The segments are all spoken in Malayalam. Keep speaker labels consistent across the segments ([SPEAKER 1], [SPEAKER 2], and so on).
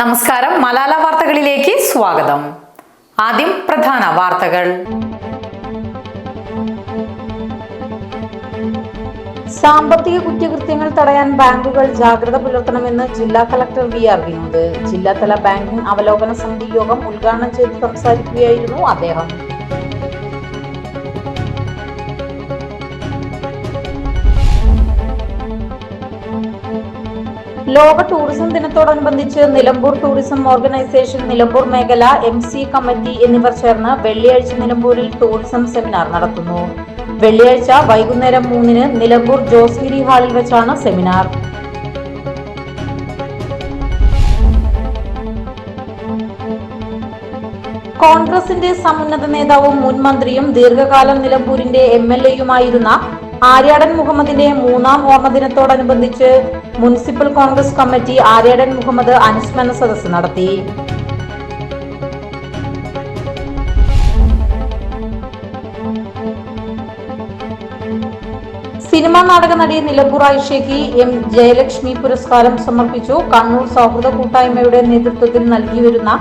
[SPEAKER 1] നമസ്കാരം മലാല വാർത്തകളിലേക്ക് സ്വാഗതം ആദ്യം പ്രധാന വാർത്തകൾ സാമ്പത്തിക കുറ്റകൃത്യങ്ങൾ തടയാൻ ബാങ്കുകൾ ജാഗ്രത പുലർത്തണമെന്ന് ജില്ലാ കളക്ടർ വി ആർ വിനോദ് ജില്ലാതല ബാങ്കിംഗ് അവലോകന സമിതി യോഗം ഉദ്ഘാടനം ചെയ്ത് സംസാരിക്കുകയായിരുന്നു അദ്ദേഹം ലോക ടൂറിസം ദിനത്തോടനുബന്ധിച്ച് നിലമ്പൂർ ടൂറിസം ഓർഗനൈസേഷൻ നിലമ്പൂർ മേഖല എം സി കമ്മിറ്റി എന്നിവർ ചേർന്ന് വെള്ളിയാഴ്ച നിലമ്പൂരിൽ ടൂറിസം സെമിനാർ നടത്തുന്നു വെള്ളിയാഴ്ച വൈകുന്നേരം മൂന്നിന് നിലമ്പൂർ ജോസ്ഗിരി ഹാളിൽ വെച്ചാണ് സെമിനാർ കോൺഗ്രസിന്റെ സമുന്നത നേതാവും മുൻ മന്ത്രിയും ദീർഘകാലം നിലമ്പൂരിന്റെ എം എൽ എയുമായിരുന്ന ആര്യാടൻ മുഹമ്മദിന്റെ മൂന്നാം ഓർമ്മദിനത്തോടനുബന്ധിച്ച് മുനിസിപ്പൽ കോൺഗ്രസ് കമ്മിറ്റി ആര്യാടൻ മുഹമ്മദ് അനുസ്മരണ സദസ്സ് നടത്തി സിനിമാ നാടക നടി നിലമ്പൂർ ആയിഷയ്ക്ക് എം ജയലക്ഷ്മി പുരസ്കാരം സമർപ്പിച്ചു കണ്ണൂർ സൗഹൃദ കൂട്ടായ്മയുടെ നേതൃത്വത്തിൽ വരുന്ന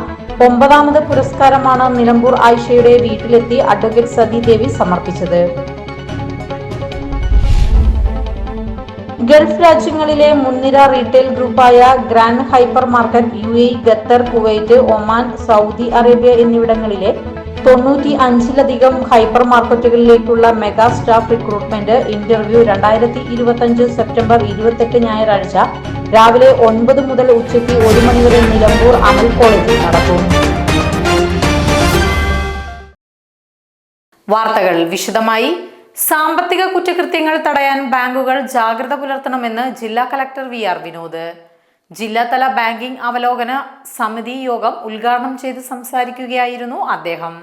[SPEAKER 1] ഒമ്പതാമത് പുരസ്കാരമാണ് നിലമ്പൂർ ആയിഷയുടെ വീട്ടിലെത്തി അഡ്വക്കേറ്റ് സതി ദേവി സമർപ്പിച്ചത് ഗൾഫ് രാജ്യങ്ങളിലെ മുൻനിര റീറ്റെയിൽ ഗ്രൂപ്പായ grand hyper market U A Qatar Kuwait Oman Saudi Arabia എന്നിവിടങ്ങളിലെ തൊണ്ണൂറ്റി അഞ്ചിലധികം ഹൈപ്പർ മാർക്കറ്റുകളിലേക്കുള്ള മെഗാ സ്റ്റാഫ് റിക്രൂട്ട്മെന്റ് ഇന്റർവ്യൂ രണ്ടായിരത്തി ഇരുപത്തിയഞ്ച് സെപ്റ്റംബർ ഇരുപത്തെട്ട് ഞായറാഴ്ച രാവിലെ ഒൻപത് മുതൽ ഉച്ചയ്ക്ക് ഒരു മണിവരെ നിലമ്പൂർ അമൽ കോളേജിൽ നടക്കും വാർത്തകൾ വിശദമായി സാമ്പത്തിക കുറ്റകൃത്യങ്ങൾ തടയാൻ ബാങ്കുകൾ ജാഗ്രത പുലർത്തണമെന്ന് ജില്ലാ കലക്ടർ വി ആർ വിനോദ് ജില്ലാതല ബാങ്കിംഗ് അവലോകന സമിതി യോഗം ഉദ്ഘാടനം ചെയ്ത് സംസാരിക്കുകയായിരുന്നു അദ്ദേഹം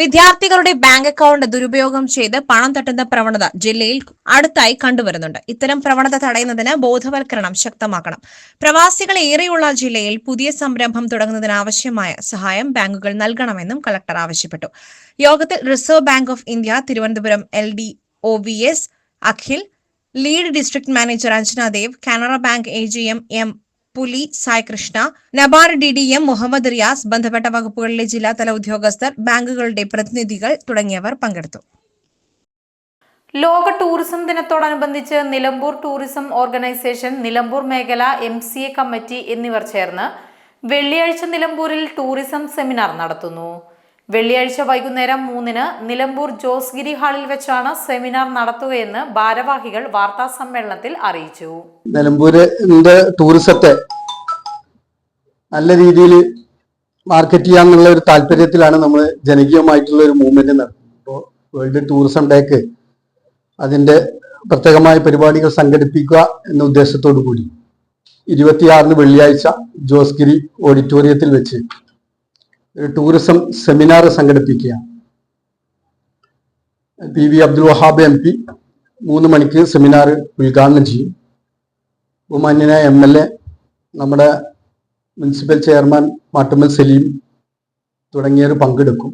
[SPEAKER 1] വിദ്യാർത്ഥികളുടെ ബാങ്ക് അക്കൗണ്ട് ദുരുപയോഗം ചെയ്ത് പണം തട്ടുന്ന പ്രവണത ജില്ലയിൽ അടുത്തായി കണ്ടുവരുന്നുണ്ട് ഇത്തരം പ്രവണത തടയുന്നതിന് ബോധവൽക്കരണം ശക്തമാക്കണം പ്രവാസികൾ ഏറെയുള്ള ജില്ലയിൽ പുതിയ സംരംഭം തുടങ്ങുന്നതിന് ആവശ്യമായ സഹായം ബാങ്കുകൾ നൽകണമെന്നും കളക്ടർ ആവശ്യപ്പെട്ടു യോഗത്തിൽ Reserve Bank of India Thiruvananthapuram L D O V S Akhil lead district manager Anjana Dev Canara bank A G M M Puli Saikrishna NABARD D D M Muhammad Riyas ബന്ധപ്പെട്ട വകുപ്പുകളിലെ ജില്ലാതല ഉദ്യോഗസ്ഥർ ബാങ്കുകളുടെ പ്രതിനിധികൾ തുടങ്ങിയവർ പങ്കെടുത്തു ലോക ടൂറിസം ദിനത്തോടനുബന്ധിച്ച് നിലമ്പൂർ ടൂറിസം ഓർഗനൈസേഷൻ നിലമ്പൂർ മേഖല എം സി എ കമ്മിറ്റി എന്നിവർ ചേർന്ന് വെള്ളിയാഴ്ച നിലമ്പൂരിൽ ടൂറിസം സെമിനാർ നടത്തുന്നു വെള്ളിയാഴ്ച വൈകുന്നേരം മൂന്നിന് നിലമ്പൂർ ജോസ്ഗിരി ഹാളിൽ വെച്ചാണ് സെമിനാർ നടത്തുകയെന്ന് ഭാരവാഹികൾ വാർത്താ സമ്മേളനത്തിൽ അറിയിച്ചു നിലമ്പൂരിന്റെ ടൂറിസത്തെ നല്ല രീതിയിൽ മാർക്കറ്റ് ചെയ്യാന്നുള്ള ഒരു താല്പര്യത്തിലാണ് നമ്മൾ ജനകീയമായിട്ടുള്ള ഒരു മൂവ്മെന്റ് നടത്തുന്നത് ഇപ്പോൾ വേൾഡ് ടൂറിസം ഡേക്ക് അതിന്റെ പ്രത്യേകമായ പരിപാടികൾ സംഘടിപ്പിക്കുക എന്ന ഉദ്ദേശത്തോടു കൂടി ഇരുപത്തിയാറിന് വെള്ളിയാഴ്ച ജോസ്ഗിരി ഓഡിറ്റോറിയത്തിൽ വെച്ച് ടൂറിസം സെമിനാർ സംഘടിപ്പിക്കുക P V Abdul Wahab M P മൂന്ന് മണിക്ക് സെമിനാർ ഉദ്ഘാടനം ചെയ്യും ബഹുമാന്യനായ എം എൽ എ നമ്മുടെ മുനിസിപ്പൽ ചെയർമാൻ മാട്ടുമ്മൽ സലീം തുടങ്ങിയവർ പങ്കെടുക്കും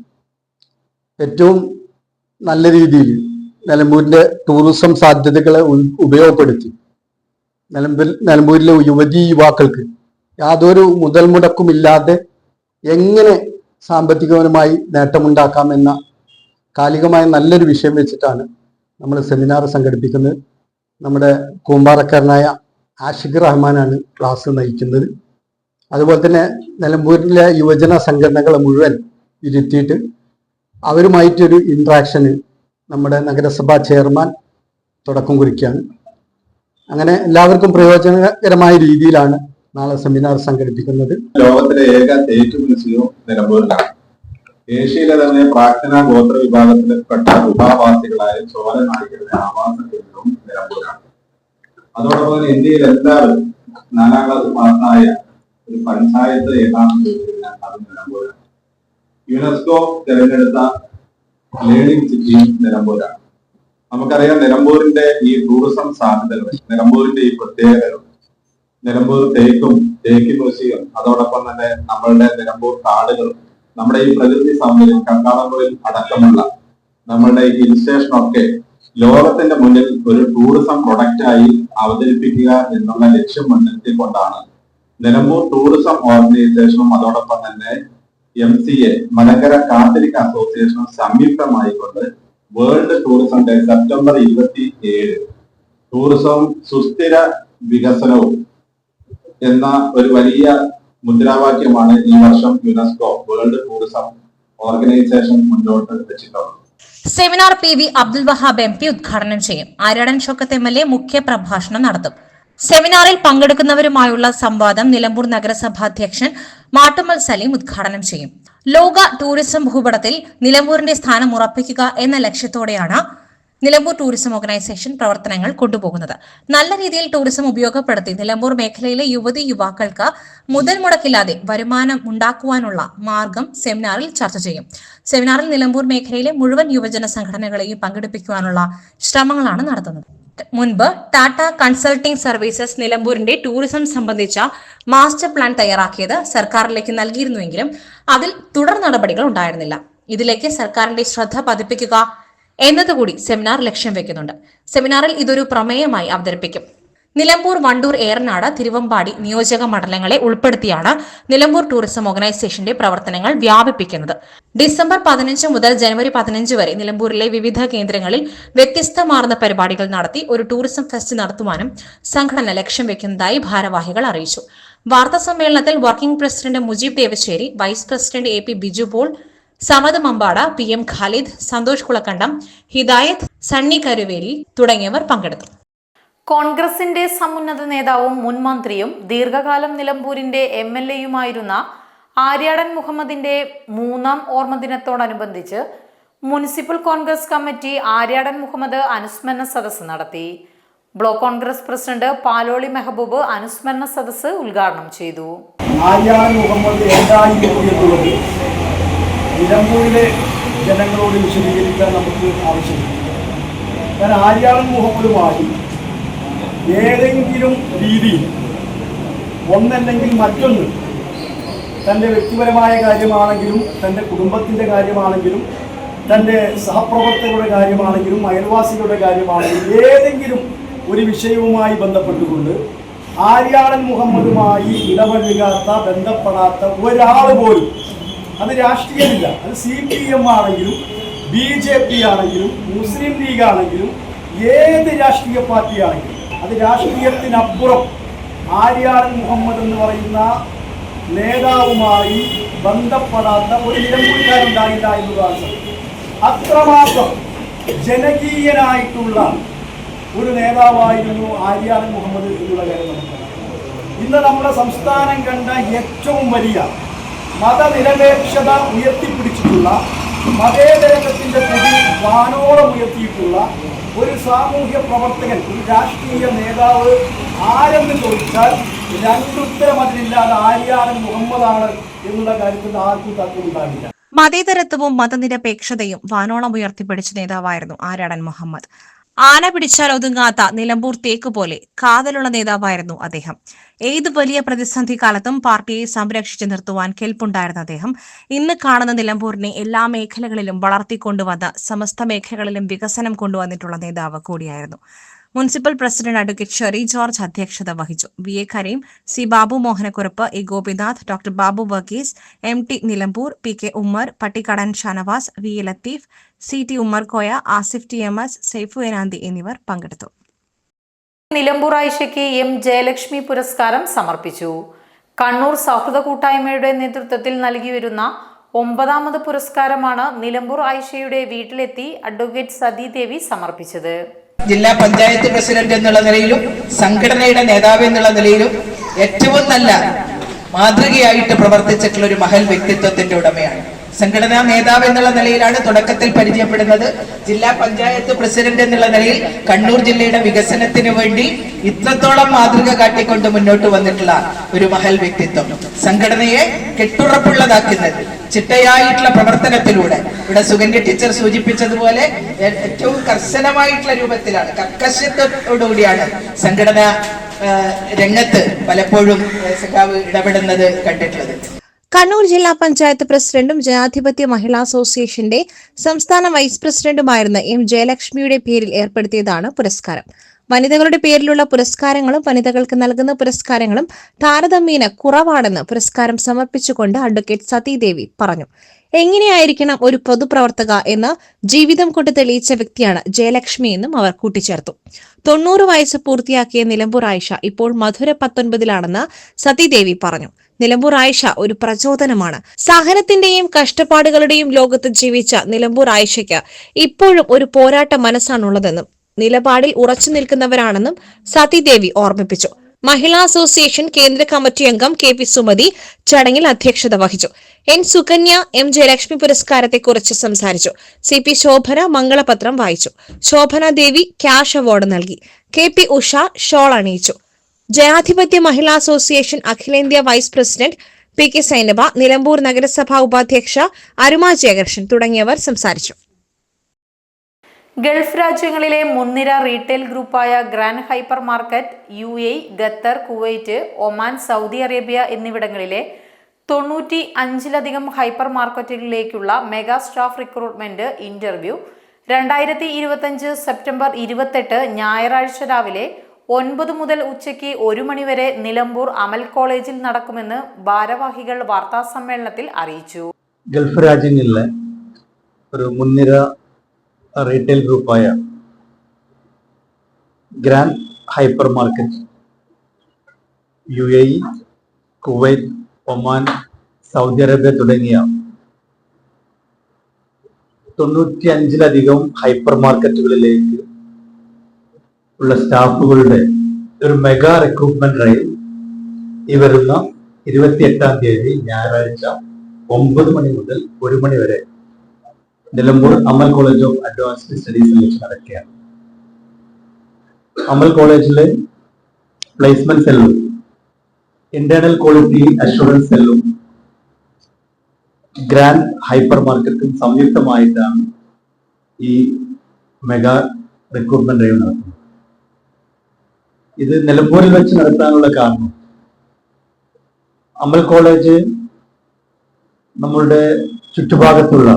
[SPEAKER 1] ഏറ്റവും നല്ല രീതിയിൽ നിലമ്പൂരിൻ്റെ ടൂറിസം സാധ്യതകളെ ഉപയോഗപ്പെടുത്തി നിലമ്പൂർ നിലമ്പൂരിലെ യുവതി യുവാക്കൾക്ക് യാതൊരു മുതൽ മുടക്കുമില്ലാതെ എങ്ങനെ സാമ്പത്തികപരമായി നേട്ടമുണ്ടാക്കാമെന്ന കാലികമായ നല്ലൊരു വിഷയം വെച്ചിട്ടാണ് നമ്മൾ സെമിനാർ സംഘടിപ്പിക്കുന്നത് നമ്മുടെ കൂമ്പാറക്കാരനായ ആഷിഖ് റഹ്മാനാണ് ക്ലാസ് നയിക്കുന്നത് അതുപോലെ തന്നെ നിലമ്പൂരിലെ യുവജന സംഘടനകൾ മുഴുവൻ ഇരുത്തിയിട്ട് അവരുമായിട്ടൊരു ഇൻട്രാക്ഷന് നമ്മുടെ നഗരസഭാ ചെയർമാൻ തുടക്കം കുറിക്കുകയാണ് അങ്ങനെ എല്ലാവർക്കും പ്രയോജനകരമായ രീതിയിലാണ് നാളെ സെമിനാർ സംഘടിപ്പിക്കുന്നത്
[SPEAKER 2] ലോകത്തിലെ ഏക തേറ്റ് മ്യൂസിയവും നിലമ്പൂരിലാണ് ഏഷ്യയിലെ തന്നെ പ്രാക്തന ഗോത്ര വിഭാഗത്തിൽപ്പെട്ട ഉപാവാസികളായ ചോര നായികരുടെ ആവാസ കേന്ദ്രവും നിലമ്പൂരാണ് അതോടൊപ്പം തന്നെ ഇന്ത്യയിൽ എല്ലാവരും ക്ലാസ് പാസ്സായ ഒരു പഞ്ചായത്ത് ഏതാണെന്ന് അത് നിലമ്പൂരാണ് യുനെസ്കോ തിരഞ്ഞെടുത്ത ലേണിംഗ് സിറ്റിയും നിലമ്പൂരാണ് നമുക്കറിയാം നിലമ്പൂരിന്റെ ഈ ടൂറിസം സാധ്യതകൾ നിലമ്പൂരിന്റെ ഈ പ്രത്യേകതകൾ നിലമ്പൂർ തേക്കും തേക്ക് മ്യൂസിയം അതോടൊപ്പം തന്നെ നമ്മളുടെ നിലമ്പൂർ കാടുകളും നമ്മുടെ ഈ പ്രകൃതി സൗന്ദര്യം കക്കാടംപുഴയിൽ അടക്കമുള്ള നമ്മളുടെ ഹിൽ സ്റ്റേഷൻ ഒക്കെ ലോകത്തിന്റെ മുന്നിൽ ഒരു ടൂറിസം പ്രൊഡക്റ്റ് ആയി അവതരിപ്പിക്കുക എന്നുള്ള ലക്ഷ്യം മുൻനിർത്തിക്കൊണ്ടാണ് നിലമ്പൂർ ടൂറിസം ഓർഗനൈസേഷനും അതോടൊപ്പം തന്നെ M C A Malankara Catholic അസോസിയേഷനും കൊണ്ട് വേൾഡ് ടൂറിസം ഡേ സെപ്റ്റംബർ ഇരുപത്തി ഏഴ് ടൂറിസം സുസ്ഥിര വികസനവും എന്ന ഒരു വലിയ മുദ്രാവാക്യമാണ് ഈ വർഷം യുനെസ്കോ വേൾഡ് ടൂറിസം ഓർഗനൈസേഷൻ മുന്നോട്ട് വെച്ചിട്ടുള്ളത്
[SPEAKER 3] seminar P V Abdul Wahab M P ഉദ്ഘാടനം ചെയ്യും Aryadan Shoukath M L A മുഖ്യ പ്രഭാഷണം നടത്തും സെമിനാറിൽ പങ്കെടുക്കുന്നവരുമായുള്ള സംവാദം നിലമ്പൂർ നഗരസഭാ അധ്യക്ഷൻ മാട്ടുമൽ സലീം ഉദ്ഘാടനം ചെയ്യും ലോക ടൂറിസം ഭൂപടത്തിൽ നിലമ്പൂരിന്റെ സ്ഥാനം ഉറപ്പിക്കുക എന്ന ലക്ഷ്യത്തോടെയാണ് നിലമ്പൂർ ടൂറിസം ഓർഗനൈസേഷൻ പ്രവർത്തനങ്ങൾ കൊണ്ടുപോകുന്നത് നല്ല രീതിയിൽ ടൂറിസം ഉപയോഗപ്പെടുത്തി നിലമ്പൂർ മേഖലയിലെ യുവതി യുവാക്കൾക്ക് മുതൽ മുടക്കില്ലാതെ വരുമാനം ഉണ്ടാക്കുവാനുള്ള മാർഗം സെമിനാറിൽ ചർച്ച ചെയ്യും സെമിനാറിൽ നിലമ്പൂർ മേഖലയിലെ മുഴുവൻ യുവജന സംഘടനകളെയും പങ്കെടുപ്പിക്കുവാനുള്ള ശ്രമങ്ങളാണ് നടത്തുന്നത് മുൻപ് ടാറ്റ കൺസൾട്ടിംഗ് സർവീസസ് നിലമ്പൂരിന്റെ ടൂറിസം സംബന്ധിച്ച മാസ്റ്റർ പ്ലാൻ തയ്യാറാക്കിയത് സർക്കാരിലേക്ക് നൽകിയിരുന്നുവെങ്കിലും അതിൽ തുടർ നടപടികൾ ഉണ്ടായിരുന്നില്ല ഇതിലേക്ക് സർക്കാരിന്റെ ശ്രദ്ധ പതിപ്പിക്കുക എന്നതുകൂടി സെമിനാർ ലക്ഷ്യം വെക്കുന്നുണ്ട് സെമിനാറിൽ ഇതൊരു പ്രമേയമായി അവതരിപ്പിക്കും നിലമ്പൂർ വണ്ടൂർ ഏറനാട് തിരുവമ്പാടി നിയോജക മണ്ഡലങ്ങളെ ഉൾപ്പെടുത്തിയാണ് നിലമ്പൂർ ടൂറിസം ഓർഗനൈസേഷന്റെ പ്രവർത്തനങ്ങൾ വ്യാപിപ്പിക്കുന്നത് ഡിസംബർ പതിനഞ്ച് മുതൽ ജനുവരി പതിനഞ്ച് വരെ നിലമ്പൂരിലെ വിവിധ കേന്ദ്രങ്ങളിൽ വ്യത്യസ്തമാർന്ന പരിപാടികൾ നടത്തി ഒരു ടൂറിസം ഫെസ്റ്റ് നടത്തുവാനും സംഘടന ലക്ഷ്യം വെക്കുന്നതായി ഭാരവാഹികൾ അറിയിച്ചു വാർത്താ സമ്മേളനത്തിൽ working president Mujeeb Devassery vice president A P Biju Paul Samath Mambada P M Khalid Santhosh Kulakkandam Hidayath Sunny കരുവേലി തുടങ്ങിയവർ പങ്കെടുത്തു
[SPEAKER 4] കോൺഗ്രസിന്റെ സമുന്നത നേതാവും മുൻ മന്ത്രിയും ദീർഘകാലം നിലമ്പൂരിന്റെ എം എൽ എയുമായിരുന്ന ആര്യാടൻ മുഹമ്മദിന്റെ മൂന്നാം ഓർമ്മദിനത്തോടനുബന്ധിച്ച് മുനിസിപ്പൽ കോൺഗ്രസ് കമ്മിറ്റി ആര്യാടൻ മുഹമ്മദ് അനുസ്മരണ സദസ്സ് നടത്തി ബ്ലോക്ക് കോൺഗ്രസ് പ്രസിഡന്റ് പാലോളി മെഹബൂബ് അനുസ്മരണ സദസ്സ് ഉദ്ഘാടനം ചെയ്തു
[SPEAKER 5] മുഹമ്മദ് നിലമ്പൂരിലെ ജനങ്ങളോട് വിശദീകരിക്കാൻ നമുക്ക് ആവശ്യമില്ല കാരണം ആര്യാളും മുഹമ്മദുമായി ഏതെങ്കിലും രീതിയിൽ ഒന്നല്ലെങ്കിൽ മറ്റൊന്ന് തൻ്റെ വ്യക്തിപരമായ കാര്യമാണെങ്കിലും തൻ്റെ കുടുംബത്തിൻ്റെ കാര്യമാണെങ്കിലും തൻ്റെ സഹപ്രവർത്തകരുടെ കാര്യമാണെങ്കിലും അയൽവാസികളുടെ കാര്യമാണെങ്കിലും ഏതെങ്കിലും ഒരു വിഷയവുമായി ബന്ധപ്പെട്ടുകൊണ്ട് ആര്യാളൻ മുഹമ്മദുമായി ഇടപഴകാത്ത ബന്ധപ്പെടാത്ത ഒരാൾ പോലും അത് രാഷ്ട്രീയമില്ല അത് സി പി എം ആണെങ്കിലും ബി ജെ പി ആണെങ്കിലും മുസ്ലിം ലീഗ് ആണെങ്കിലും ഏത് രാഷ്ട്രീയ പാർട്ടി ആണെങ്കിലും അത് രാഷ്ട്രീയത്തിനപ്പുറം ആര്യാടൻ മുഹമ്മദ് എന്ന് പറയുന്ന നേതാവുമായി ബന്ധപ്പെടാത്ത ഒരു നിലമ്പൂരിക്കാരുണ്ടായില്ല എന്നതാണ് സത്യം അത്രമാത്രം ജനകീയനായിട്ടുള്ള ഒരു നേതാവായിരുന്നു ആര്യാടൻ മുഹമ്മദ് എന്നുള്ള കാര്യം നമുക്ക് ഇന്ന് നമ്മുടെ സംസ്ഥാനം കണ്ട ഏറ്റവും വലിയ മതനിരപേക്ഷത ഉയർത്തിപ്പിടിച്ചിട്ടുള്ള മതേതരത്വത്തിന്റെ പ്രതി വാനോളം ഉയർത്തിയിട്ടുള്ള ഒരു സാമൂഹ്യ പ്രവർത്തകൻ ഒരു രാഷ്ട്രീയ നേതാവ് ആരെന്ന് ചോദിച്ചാൽ രണ്ടുത്തരം അതിലില്ലാതെ ആര്യാടൻ മുഹമ്മദാണ് എന്നുള്ള കാര്യത്തിൽ ആർക്കും തത്വമുണ്ടാവില്ല
[SPEAKER 3] മതേതരത്വവും മതനിരപേക്ഷതയും വാനോളം ഉയർത്തിപ്പിടിച്ച നേതാവായിരുന്നു ആരാടൻ മുഹമ്മദ് ആന പിടിച്ചാൽ ഒതുങ്ങാത്ത നിലമ്പൂർ തേക്ക് പോലെ കാതലുള്ള നേതാവായിരുന്നു അദ്ദേഹം ഏത് വലിയ പ്രതിസന്ധി കാലത്തും പാർട്ടിയെ സംരക്ഷിച്ചു നിർത്തുവാൻ കെൽപ്പുണ്ടായിരുന്ന അദ്ദേഹം ഇന്ന് കാണുന്ന നിലമ്പൂരിനെ എല്ലാ മേഖലകളിലും വളർത്തിക്കൊണ്ടുവന്ന സമസ്ത മേഖലകളിലും വികസനം കൊണ്ടുവന്നിട്ടുള്ള നേതാവ് കൂടിയായിരുന്നു municipal president advocate Sherry George അധ്യക്ഷത വഹിച്ചു V A Kareem C Babu Mohanakkurup A Gopinath doctor Babu Varghese M T Nilambur P K Ummer Pattikkadan Shanavas V A Latheef C T Ummerkoya Asif T M S Saifu Enanthi എന്നിവർ പങ്കെടുത്തു
[SPEAKER 4] നിലമ്പൂർ ആയിഷയ്ക്ക് എം ജയലക്ഷ്മി പുരസ്കാരം സമർപ്പിച്ചു കണ്ണൂർ സൗഹൃദ കൂട്ടായ്മയുടെ നേതൃത്വത്തിൽ വരുന്ന ഒമ്പതാമത് പുരസ്കാരമാണ് നിലമ്പൂർ ആയിഷയുടെ വീട്ടിലെത്തി അഡ്വക്കേറ്റ് ദേവി സമർപ്പിച്ചത്
[SPEAKER 6] ജില്ലാ പഞ്ചായത്ത് പ്രസിഡന്റ് എന്നുള്ള നിലയിലും സംഘടനയുടെ നേതാവ് എന്നുള്ള നിലയിലും ഏറ്റവും നല്ല മാതൃകയായിട്ട് പ്രവർത്തിച്ചിട്ടുള്ള ഒരു മഹൽ വ്യക്തിത്വത്തിന്റെ ഉടമയാണ് സംഘടനാ നേതാവ് എന്നുള്ള നിലയിലാണ് തുടക്കത്തിൽ പരിചയപ്പെടുന്നത് ജില്ലാ പഞ്ചായത്ത് പ്രസിഡന്റ് എന്നുള്ള നിലയിൽ കണ്ണൂർ ജില്ലയുടെ വികസനത്തിന് വേണ്ടി ഇത്രത്തോളം മാതൃക കാട്ടിക്കൊണ്ട് മുന്നോട്ട് വന്നിട്ടുള്ള ഒരു മഹൽ വ്യക്തിത്വം സംഘടനയെ കെട്ടുറപ്പുള്ളതാക്കുന്നത് ചിട്ടയായിട്ടുള്ള പ്രവർത്തനത്തിലൂടെ ഇവിടെ സുഗന്യ ടീച്ചർ സൂചിപ്പിച്ചതുപോലെ ഏറ്റവും കർശനമായിട്ടുള്ള രൂപത്തിലാണ് കർക്കശത്തോടുകൂടിയാണ് സംഘടന രംഗത്ത് പലപ്പോഴും സഖാവ് ഇടപെടുന്നത് കണ്ടിട്ടുള്ളത്
[SPEAKER 3] കണ്ണൂർ ജില്ലാ പഞ്ചായത്ത് പ്രസിഡന്റും ജനാധിപത്യ മഹിളാ അസോസിയേഷന്റെ സംസ്ഥാന വൈസ് പ്രസിഡന്റുമായിരുന്ന എം ജയലക്ഷ്മിയുടെ പേരിൽ ഏർപ്പെടുത്തിയതാണ് പുരസ്കാരം വനിതകളുടെ പേരിലുള്ള പുരസ്കാരങ്ങളും വനിതകൾക്ക് നൽകുന്ന പുരസ്കാരങ്ങളും താരതമ്യേന കുറവാണെന്ന് പുരസ്കാരം സമർപ്പിച്ചുകൊണ്ട് അഡ്വക്കേറ്റ് സതീദേവി പറഞ്ഞു എങ്ങനെയായിരിക്കണം ഒരു പൊതുപ്രവർത്തക എന്ന് ജീവിതം കൊണ്ട് തെളിയിച്ച വ്യക്തിയാണ് ജയലക്ഷ്മി എന്നും അവർ കൂട്ടിച്ചേർത്തു തൊണ്ണൂറ് വയസ്സ് പൂർത്തിയാക്കിയ നിലമ്പൂർ ആയിഷ ഇപ്പോൾ മധുര പത്തൊൻപതിലാണെന്ന് സതീദേവി പറഞ്ഞു നിലമ്പൂർ ആയിഷ ഒരു പ്രചോദനമാണ് സഹനത്തിന്റെയും കഷ്ടപ്പാടുകളുടെയും ലോകത്ത് ജീവിച്ച നിലമ്പൂർ ആയിഷയ്ക്ക് ഇപ്പോഴും ഒരു പോരാട്ട മനസ്സാണുള്ളതെന്നും നിലപാടിൽ ഉറച്ചു നിൽക്കുന്നവരാണെന്നും സതിദേവി ഓർമ്മിപ്പിച്ചു മഹിളാ അസോസിയേഷൻ കേന്ദ്ര കമ്മിറ്റി അംഗം കെ പി സുമതി ചടങ്ങിൽ അധ്യക്ഷത വഹിച്ചു എൻ സുകന്യ എം ജയലക്ഷ്മി പുരസ്കാരത്തെക്കുറിച്ച് സംസാരിച്ചു സി പി ശോഭന മംഗളപത്രം വായിച്ചു ശോഭന ദേവി ക്യാഷ് അവാർഡ് നൽകി കെ പി ഉഷ ഷോൾ അണിയിച്ചു ജനാധിപത്യ മഹിളാ അസോസിയേഷൻ അഖിലേന്ത്യാ vice president P K Sainaba Nilambur നഗരസഭാ ഉപാധ്യക്ഷ അരുമാ ജയകൃഷ്ണൻ തുടങ്ങിയവർ സംസാരിച്ചു
[SPEAKER 4] ഗൾഫ് രാജ്യങ്ങളിലെ മുൻനിര റീറ്റെയിൽ ഗ്രൂപ്പായ grand hyper market U A Qatar Kuwait Oman Saudi Arabia എന്നിവിടങ്ങളിലെ തൊണ്ണൂറ്റി അഞ്ചിലധികം ഹൈപ്പർ മാർക്കറ്റുകളിലേക്കുള്ള മെഗാ സ്റ്റാഫ് റിക്രൂട്ട്മെന്റ് ഇന്റർവ്യൂ രണ്ടായിരത്തി ഇരുപത്തഞ്ച് സെപ്റ്റംബർ ഇരുപത്തെട്ട് ഞായറാഴ്ച രാവിലെ ഒൻപത് മുതൽ ഉച്ചയ്ക്ക് ഒരു മണിവരെ നിലമ്പൂർ അമൽ കോളേജിൽ നടക്കുമെന്ന് ഭാരവാഹികൾ വാർത്താ സമ്മേളനത്തിൽ അറിയിച്ചു
[SPEAKER 7] ഗൾഫ് രാജ്യങ്ങളിലെ ഒരു മുൻനിര റീറ്റെയിൽ ഗ്രൂപ്പായ grand hyper market U A E Kuwait Oman Saudi Arabia തുടങ്ങിയ തൊണ്ണൂറ്റി അഞ്ചിലധികം ഹൈപ്പർ മാർക്കറ്റുകളിലേക്ക് ഉള്ള സ്റ്റാഫുകളുടെ ഒരു മെഗാ റിക്രൂട്ട്മെന്റ് റൈൽ ഈ വരുന്ന ഇരുപത്തി എട്ടാം തീയതി ഞായറാഴ്ച ഒമ്പത് മണി മുതൽ ഒരു മണി വരെ Nilambur Amal college of advanced studies വെച്ച് നടക്കുകയാണ് അമൽ കോളേജിലെ പ്ലേസ്മെന്റ് സെല്ലും ഇന്റേണൽ ക്വാളിറ്റി അഷുറൻസ് സെല്ലും ഗ്രാൻഡ് ഹൈപ്പർ മാർക്കറ്റും സംയുക്തമായിട്ടാണ് ഈ മെഗാ റിക്രൂട്ട്മെന്റ് ഡ്രൈവ് നടക്കുന്നത് ഇത് നിലമ്പൂരിൽ വെച്ച് നടത്താനുള്ള കാരണം അമൽ കോളേജ് നമ്മളുടെ ചുറ്റുഭാഗത്തുള്ള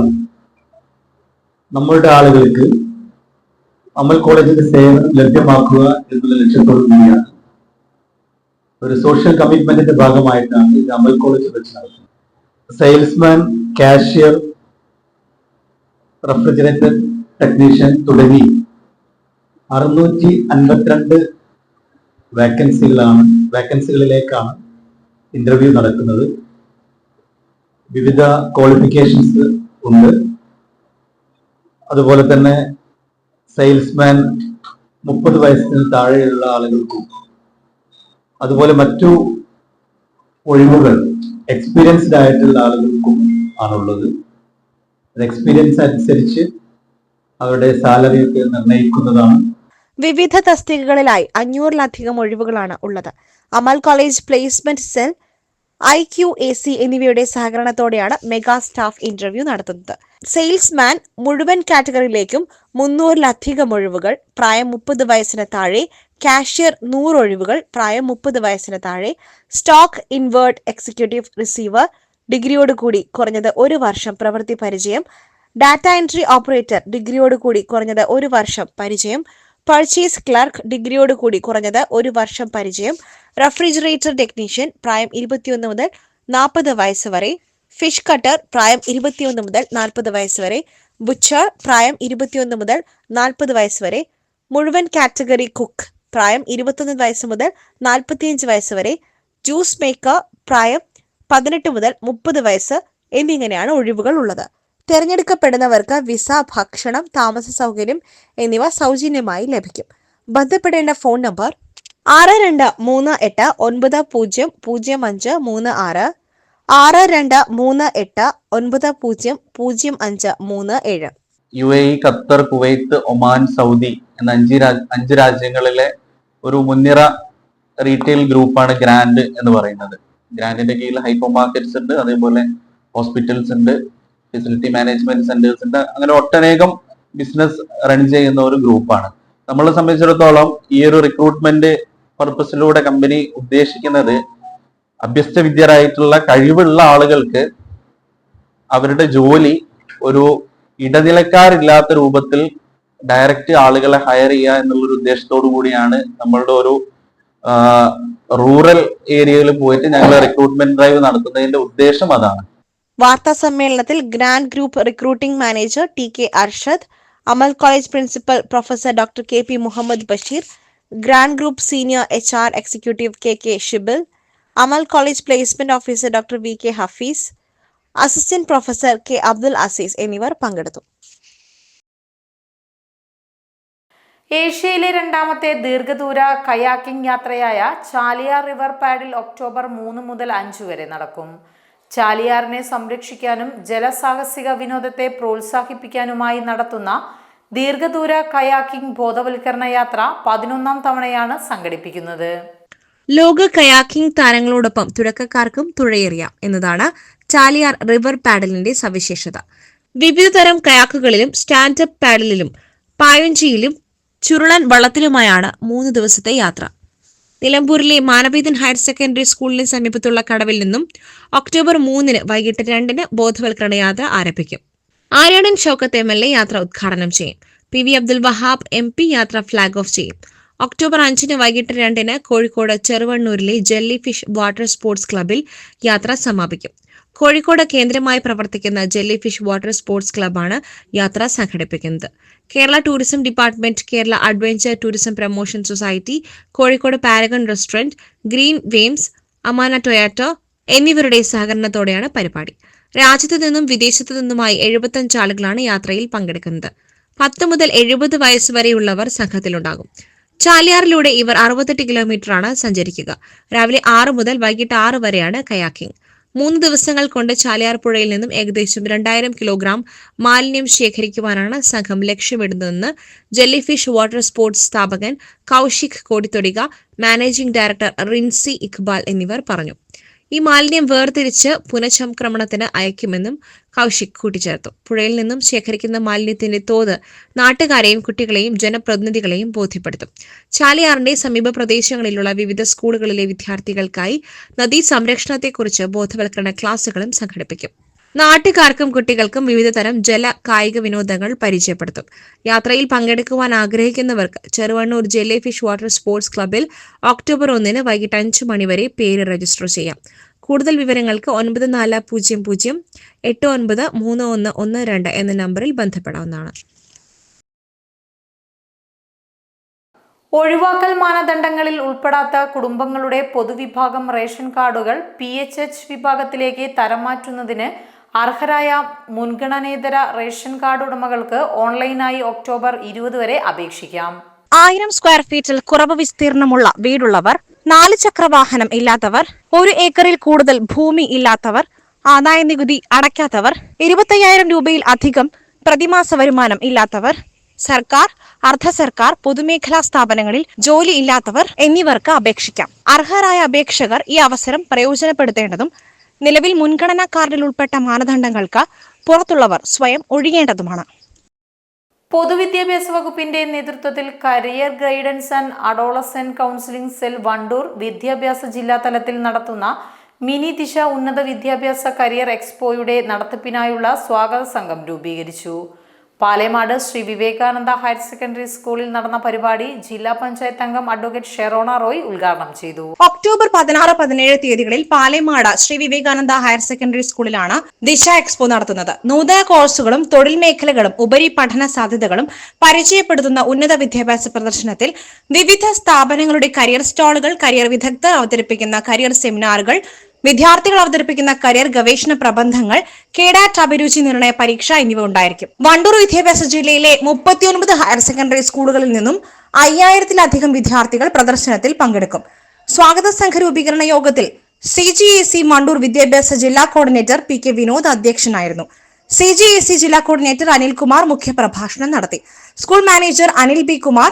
[SPEAKER 7] നമ്മളുടെ ആളുകൾക്ക് അമൽ കോളേജിന്റെ സേവനം ലഭ്യമാക്കുക എന്നുള്ള ലക്ഷ്യത്തോടു കൂടിയാണ് ഒരു സോഷ്യൽ കമ്മിറ്റ്മെന്റിന്റെ ഭാഗമായിട്ടാണ് ഇത് അമൽ കോളേജ് വെച്ച് നടത്തുന്നത് സെയിൽസ്മാൻ കാഷ്യർ റെഫ്രിജറേറ്റർ ടെക്നീഷ്യൻ തുടങ്ങി അറുന്നൂറ്റി അൻപത്തിരണ്ട് വാക്കൻസികളാണ് വാക്കൻസികളിലേക്കാണ് ഇന്റർവ്യൂ നടക്കുന്നത് വിവിധ ക്വാളിഫിക്കേഷൻസ് ഉണ്ട് അതുപോലെ തന്നെ സെയിൽസ്മാൻ മുപ്പത് വയസ്സിന് താഴെയുള്ള ആളുകൾക്കും അതുപോലെ മറ്റു ഒഴിവുകൾ എക്സ്പീരിയൻസ്ഡ് ആയിട്ടുള്ള ആളുകൾക്കും ആണുള്ളത് എക്സ്പീരിയൻസ് അനുസരിച്ച് അവരുടെ സാലറിയൊക്കെ നിർണ്ണയിക്കുന്നതാണ്
[SPEAKER 3] വിവിധ തസ്തികകളിലായി അഞ്ഞൂറിലധികം ഒഴിവുകളാണ് ഉള്ളത് Amal college placement cell I Q A C എന്നിവയുടെ സഹകരണത്തോടെയാണ് മെഗാ സ്റ്റാഫ് ഇന്റർവ്യൂ നടത്തുന്നത് സെയിൽസ്മാൻ മുഴുവൻ കാറ്റഗറിയിലേക്കും മുന്നൂറിലധികം ഒഴിവുകൾ പ്രായം മുപ്പത് വയസ്സിന് താഴെ കാഷ്യർ നൂറ് ഒഴിവുകൾ പ്രായം മുപ്പത് വയസ്സിന് താഴെ സ്റ്റോക്ക് ഇൻവേർട്ട് എക്സിക്യൂട്ടീവ് റിസീവർ ഡിഗ്രിയോടുകൂടി കുറഞ്ഞത് ഒരു വർഷം പ്രവൃത്തി പരിചയം ഡാറ്റ എൻട്രി ഓപ്പറേറ്റർ ഡിഗ്രിയോടുകൂടി കുറഞ്ഞത് ഒരു വർഷം പരിചയം പർച്ചേസ് ക്ലർക്ക് ഡിഗ്രിയോട് കൂടി കുറഞ്ഞത് ഒരു വർഷം പരിചയം റെഫ്രിജറേറ്റർ ടെക്നീഷ്യൻ പ്രായം ഇരുപത്തിയൊന്ന് മുതൽ നാൽപ്പത് വയസ്സ് വരെ ഫിഷ് കട്ടർ പ്രായം ഇരുപത്തിയൊന്ന് മുതൽ നാൽപ്പത് വയസ്സ് വരെ ബുച്ചർ പ്രായം ഇരുപത്തിയൊന്ന് മുതൽ നാൽപ്പത് വയസ്സ് വരെ മുഴുവൻ കാറ്റഗറി കുക്ക് പ്രായം ഇരുപത്തൊന്ന് വയസ്സ് മുതൽ നാൽപ്പത്തിയഞ്ച് വയസ്സ് വരെ ജ്യൂസ് മേക്കർ പ്രായം പതിനെട്ട് മുതൽ മുപ്പത് വയസ്സ് എന്നിങ്ങനെയാണ് ഒഴിവുകൾ ഉള്ളത് തിരഞ്ഞെടുക്കപ്പെടുന്നവർക്ക് വിസ ഭക്ഷണം താമസ സൗകര്യം എന്നിവ സൗജന്യമായി ലഭിക്കും ബന്ധപ്പെടേണ്ട ഫോൺ നമ്പർ ആറ് രണ്ട് മൂന്ന് എട്ട് ഒൻപത് പൂജ്യം പൂജ്യം അഞ്ച് മൂന്ന് ആറ് ആറ് രണ്ട് മൂന്ന് എട്ട് ഒൻപത് പൂജ്യം പൂജ്യം അഞ്ച് മൂന്ന് ഏഴ്
[SPEAKER 8] U A E Qatar Kuwait Oman Saudi എന്ന അഞ്ച് അഞ്ച് രാജ്യങ്ങളിലെ ഒരു മുൻനിര റീറ്റെയിൽ ഗ്രൂപ്പാണ് ഗ്രാൻഡ് എന്ന് പറയുന്നത് ഗ്രാൻഡിന്റെ കീഴിൽ ഹൈപ്പർ മാർക്കറ്റ്സ് ഉണ്ട് അതേപോലെ ഹോസ്പിറ്റൽസ് ഉണ്ട് ഫെസിലിറ്റി മാനേജ്മെന്റ് ഉണ്ട് അങ്ങനെ ഒട്ടനേകം ബിസിനസ് റൺ ചെയ്യുന്ന ഒരു ഗ്രൂപ്പാണ് നമ്മളെ സംബന്ധിച്ചിടത്തോളം ഈ ഒരു റിക്രൂട്ട്മെന്റ് പർപ്പസിലൂടെ കമ്പനി ഉദ്ദേശിക്കുന്നത് അഭ്യസ്ത വിദ്യരായിട്ടുള്ള കഴിവുള്ള ആളുകൾക്ക് അവരുടെ ജോലി ഒരു ഇടനിലക്കാരില്ലാത്ത രൂപത്തിൽ ഡയറക്റ്റ് ആളുകളെ ഹയർ ചെയ്യുക എന്നുള്ളൊരു ഉദ്ദേശത്തോടു കൂടിയാണ് നമ്മളുടെ ഒരു റൂറൽ ഏരിയയിൽ പോയിട്ട് ഞങ്ങൾ റിക്രൂട്ട്മെന്റ് ഡ്രൈവ് നടത്തുന്നതിന്റെ ഉദ്ദേശം അതാണ്
[SPEAKER 3] സമ്മേളനത്തിൽ grand group recruiting manager T K Arshad Amal college principal professor doctor K P Muhammad Basheer grand group senior H R executive K K Shibil Amal college placement officer doctor V K Hafiz assistant professor K Abdul Azeez എന്നിവർ പങ്കെടുത്തു
[SPEAKER 4] ഏഷ്യയിലെ രണ്ടാമത്തെ ദീർഘദൂര കയാക്കിംഗ് യാത്രയായ ചാലിയ റിവർ പാഡിൽ ഒക്ടോബർ മൂന്ന് മുതൽ അഞ്ച് വരെ നടക്കും ചാലിയാറിനെ സംരക്ഷിക്കാനും ജലസാഹസിക വിനോദത്തെ പ്രോത്സാഹിപ്പിക്കാനുമായി നടത്തുന്ന ദീർഘദൂര കയാക്കിംഗ് ബോധവൽക്കരണ യാത്ര പതിനൊന്നാം തവണയാണ് സംഘടിപ്പിക്കുന്നത്
[SPEAKER 3] ലോക കയാക്കിംഗ് താരങ്ങളോടൊപ്പം തുടക്കക്കാർക്കും തുഴയറിയാം എന്നതാണ് ചാലിയാർ റിവർ പാഡലിന്റെ സവിശേഷത വിവിധ തരം കയാക്കുകളിലും സ്റ്റാൻഡപ്പ് പാഡലിലും പായഞ്ചിയിലും ചുരുളൻ വള്ളത്തിലുമായാണ് മൂന്ന് ദിവസത്തെ യാത്ര നിലമ്പൂരിലെ മാനവീതൻ ഹയർ സെക്കൻഡറി സ്കൂളിന് സമീപത്തുള്ള കടവിൽ നിന്നും ഒക്ടോബർ മൂന്നിന് വൈകിട്ട് രണ്ടിന് ബോധവൽക്കരണ യാത്ര ആരംഭിക്കും Aryadan Shoukath M L A യാത്ര ഉദ്ഘാടനം ചെയ്യും P V Abdul Wahab M P യാത്ര ഫ്ളാഗ് ഓഫ് ചെയ്യും ഒക്ടോബർ അഞ്ചിന് വൈകിട്ട് രണ്ടിന് കോഴിക്കോട് ചെറുവണ്ണൂരിലെ ജെല്ലി ഫിഷ് വാട്ടർ സ്പോർട്സ് ക്ലബിൽ യാത്ര സമാപിക്കും കോഴിക്കോട് കേന്ദ്രമായി പ്രവർത്തിക്കുന്ന ജെല്ലി ഫിഷ് വാട്ടർ സ്പോർട്സ് ക്ലബാണ് യാത്ര സംഘടിപ്പിക്കുന്നത് Kerala tourism department Kerala adventure tourism promotion society Kozhikode Paragon restaurant green worms Amana Toyota എന്നിവരുടെ സഹകരണത്തോടെയാണ് പരിപാടി രാജ്യത്തു നിന്നും വിദേശത്തു നിന്നുമായി എഴുപത്തഞ്ച് ആളുകളാണ് യാത്രയിൽ പങ്കെടുക്കുന്നത് പത്ത് മുതൽ എഴുപത് വയസ്സ് വരെയുള്ളവർ സംഘത്തിലുണ്ടാകും ചാലിയാറിലൂടെ ഇവർ അറുപത്തെട്ട് കിലോമീറ്ററാണ് സഞ്ചരിക്കുക രാവിലെ ആറ് മുതൽ വൈകിട്ട് ആറ് വരെയാണ് കയാക്കിംഗ് മൂന്ന് ദിവസങ്ങൾ കൊണ്ട് ചാലിയാർ പുഴയിൽ നിന്നും ഏകദേശം രണ്ടായിരം കിലോഗ്രാം മാലിന്യം ശേഖരിക്കുവാനാണ് സംഘം ലക്ഷ്യമിടുന്നതെന്ന് ജെല്ലിഫിഷ് വാട്ടർ സ്പോർട്സ് സ്ഥാപകൻ കൗശിക് കോടിത്തൊടിക മാനേജിംഗ് ഡയറക്ടർ റിൻസി ഇഖ്ബാൽ എന്നിവർ പറഞ്ഞു ഈ മാലിന്യം വേർതിരിച്ച് പുനഃചംക്രമണത്തിന് അയക്കുമെന്നും കൗശിക് കൂട്ടിച്ചേർത്തു പുഴയിൽ നിന്നും ശേഖരിക്കുന്ന മാലിന്യത്തിന്റെ തോത് നാട്ടുകാരെയും കുട്ടികളെയും ജനപ്രതിനിധികളെയും ബോധ്യപ്പെടുത്തും ചാലിയാറിന്റെ സമീപ പ്രദേശങ്ങളിലുള്ള വിവിധ സ്കൂളുകളിലെ വിദ്യാർത്ഥികൾക്കായി നദീ സംരക്ഷണത്തെക്കുറിച്ച് ബോധവൽക്കരണ ക്ലാസുകളും സംഘടിപ്പിക്കും നാട്ടുകാർക്കും കുട്ടികൾക്കും വിവിധതരം ജല കായിക വിനോദങ്ങൾ പരിചയപ്പെടുത്തും യാത്രയിൽ പങ്കെടുക്കുവാൻ ആഗ്രഹിക്കുന്നവർക്ക് Cheruvannur jelly fish water sports ക്ലബിൽ ഒക്ടോബർ ഒന്നിന് വൈകിട്ട് അഞ്ച് മണിവരെ പേര് രജിസ്റ്റർ ചെയ്യാം കൂടുതൽ വിവരങ്ങൾക്ക് ഒൻപത് നാല് പൂജ്യം പൂജ്യം എട്ട് ഒൻപത് മൂന്ന് ഒന്ന് ഒന്ന് രണ്ട് എന്ന നമ്പറിൽ ബന്ധപ്പെടാവുന്നതാണ്
[SPEAKER 4] ഒഴിവാക്കൽ മാനദണ്ഡങ്ങളിൽ ഉൾപ്പെടാത്ത കുടുംബങ്ങളുടെ പൊതുവിഭാഗം റേഷൻ കാർഡുകൾ പി എച്ച് എച്ച് വിഭാഗത്തിലേക്ക് തരം മാറ്റുന്നതിന് അർഹരായ മുൻഗണനേതര റേഷൻ കാർഡ് ഉടമകൾക്ക് ഓൺലൈനായി ഒക്ടോബർ ഇരുപത് വരെ അപേക്ഷിക്കാം
[SPEAKER 3] ആയിരം സ്ക്വയർ ഫീറ്റിൽ കുറവ് വിസ്തീർണമുള്ള വീടുള്ളവർ നാല് ചക്രവാഹനം ഇല്ലാത്തവർ ഒരു ഏക്കറിൽ കൂടുതൽ ഭൂമി ഇല്ലാത്തവർ ആദായ നികുതി അടയ്ക്കാത്തവർ ഇരുപത്തയ്യായിരം രൂപയിൽ അധികം പ്രതിമാസ വരുമാനം ഇല്ലാത്തവർ സർക്കാർ അർദ്ധ സർക്കാർ പൊതുമേഖലാ സ്ഥാപനങ്ങളിൽ ജോലി ഇല്ലാത്തവർ എന്നിവർക്ക് അപേക്ഷിക്കാം അർഹരായ അപേക്ഷകർ ഈ അവസരം പ്രയോജനപ്പെടുത്തേണ്ടതും നിലവിൽ മുൻഗണനാ കാർഡിൽ ഉൾപ്പെട്ട മാനദണ്ഡങ്ങൾക്ക് പുറത്തുള്ളവർ സ്വയം ഒഴിയേണ്ടതുമാണ്
[SPEAKER 4] പൊതുവിദ്യാഭ്യാസ വകുപ്പിന്റെ നേതൃത്വത്തിൽ career guidance and adolescent counselling cell Wandoor വിദ്യാഭ്യാസ ജില്ലാ തലത്തിൽ നടത്തുന്ന മിനി ദിശ ഉന്നത വിദ്യാഭ്യാസ കരിയർ എക്സ്പോയുടെ നടത്തിപ്പിനായുള്ള സ്വാഗത സംഘം രൂപീകരിച്ചു പാലേമാട് ശ്രീ വിവേകാനന്ദ ഹയർ സെക്കൻഡറി സ്കൂളിൽ നടന്ന പരിപാടി ജില്ലാ പഞ്ചായത്ത് അംഗം അഡ്വക്കേറ്റ് ഷെറോണ റോയ് ഉദ്ഘാടനം ചെയ്തു
[SPEAKER 3] ഒക്ടോബർ പതിനാറ് പതിനേഴ് തീയതികളിൽ പാലേമാട് ശ്രീ വിവേകാനന്ദ ഹയർ സെക്കൻഡറി സ്കൂളിലാണ് ദിശ എക്സ്പോ നടത്തുന്നത് നൂതന കോഴ്സുകളും തൊഴിൽ മേഖലകളും ഉപരി പഠന സാധ്യതകളും പരിചയപ്പെടുത്തുന്ന ഉന്നത വിദ്യാഭ്യാസ പ്രദർശനത്തിൽ വിവിധ സ്ഥാപനങ്ങളുടെ കരിയർ സ്റ്റാളുകൾ കരിയർ വിദഗ്ധർ അവതരിപ്പിക്കുന്ന കരിയർ സെമിനാറുകൾ വിദ്യാർത്ഥികൾ അവതരിപ്പിക്കുന്ന കരിയർ ഗവേഷണ പ്രബന്ധങ്ങൾ കേഡാറ്റ് അഭിരുചി നിർണയ പരീക്ഷ എന്നിവ ഉണ്ടായിരിക്കും വണ്ടൂർ വിദ്യാഭ്യാസ ജില്ലയിലെ മുപ്പത്തിയൊൻപത് ഹയർ സെക്കൻഡറി സ്കൂളുകളിൽ നിന്നും അയ്യായിരത്തിലധികം വിദ്യാർത്ഥികൾ പ്രദർശനത്തിൽ പങ്കെടുക്കും സ്വാഗത സംഘ രൂപീകരണ യോഗത്തിൽ C G A C Wandoor വിദ്യാഭ്യാസ ജില്ലാ കോർഡിനേറ്റർ പി കെ വിനോദ് അധ്യക്ഷനായിരുന്നു സി ജി എ സി ജില്ലാ കോർഡിനേറ്റർ അനിൽകുമാർ മുഖ്യപ്രഭാഷണം നടത്തി school manager Anil B Kumar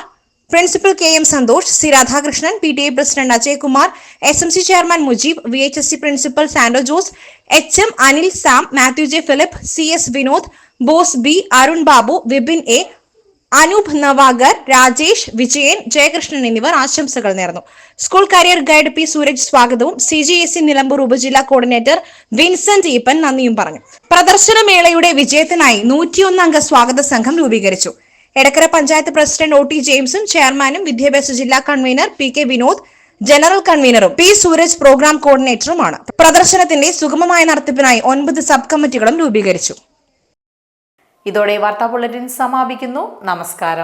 [SPEAKER 3] principal K M Santhosh C Radhakrishnan P T I president Ajaykumar S M C chairman Mujeeb V H S C principal Sando Jose H M Anil Sam Mathew J Philip C S Vinod Bose B Arun Babu Vipin A Anoop നവാഗർ Rajesh Vijayan Jayakrishnan എന്നിവർ ആശംസകൾ നേർന്നു school career guide P Sooraj സ്വാഗതവും C G S C Nilambur ഉപജില്ലാ കോർഡിനേറ്റർ വിൻസെന്റ് ഈപ്പൻ നന്ദിയും പറഞ്ഞു പ്രദർശനമേളയുടെ വിജയത്തിനായി നൂറ്റിയൊന്നംഗ സ്വാഗത സംഘം രൂപീകരിച്ചു Edakkara panchayat president O T ജെയിംസും ചെയർമാനും വിദ്യാഭ്യാസ ജില്ലാ convener P K Vinod general കൺവീനറും പി സൂരജ് പ്രോഗ്രാം കോർഡിനേറ്ററുമാണ് പ്രദർശനത്തിന്റെ സുഗമമായ നടത്തിപ്പിനായി ഒൻപത് സബ് കമ്മിറ്റികളും രൂപീകരിച്ചു
[SPEAKER 4] ഇതോടെ വാർത്താ ബുള്ളറ്റിൻ സമാപിക്കുന്നു നമസ്കാരം